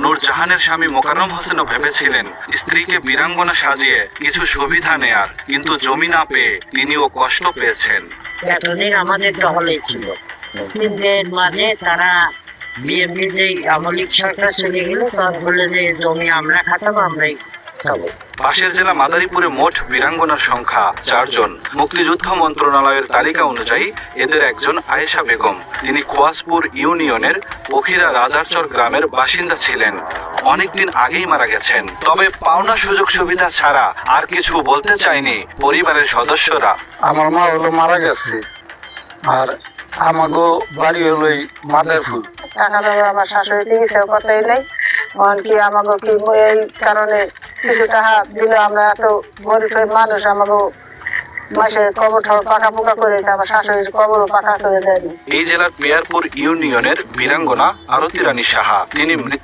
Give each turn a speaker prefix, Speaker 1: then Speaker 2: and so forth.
Speaker 1: নূরজাহানের স্বামী মোকারম হোসেনও ভেবেছিলেন, স্ত্রীকে বীরাঙ্গনা সাজিয়ে কিছু সুবিধা নেয়ার, কিন্তু জমি না পেয়ে তিনিও কষ্ট পেয়েছেন।
Speaker 2: আমাদের টহলে ছিল। মুসলিমদের মাঝে তারা বিএনপি যে আমলিক সরকার চলে গেল, তার বলে যে জমি আমরা খাটাবো, আমরাই
Speaker 1: পাশের জেলা মাদারীপুরে মোট বীরাঙ্গনার সংখ্যা চারজন। মুক্তিযুদ্ধ মন্ত্রণালয়ের তালিকা অনুযায়ী এদের একজন আয়েশা বেগম। তিনি খোয়াজপুর ইউনিয়নের পখিরা রাজারচর গ্রামের বাসিন্দা ছিলেন। অনেকদিন আগেই মারা গেছেন। তবে পাওনা সুযোগ সুবিধা ছাড়া আর কিছু বলতে চায়নি পরিবারের সদস্যরা।
Speaker 3: আমার মা হলো মারা গেছে। আর আমাগো বাড়ি হলো মাদারপুর।
Speaker 4: টাকা আমার শাশুড়ি চিকিৎসার কথাই নেই। এমনকি আমাকে কি এই কারণে কিছু টাকা দিলে আমরা এত গরিব মানুষ আমাকে মাসে কবর টবর পাকা করে আমার শাশুড়ির
Speaker 1: এই জেলার পেয়ারপুর ইউনিয়নের বীরাঙ্গনা আরতি রানী সাহা, তিনি মৃত্যু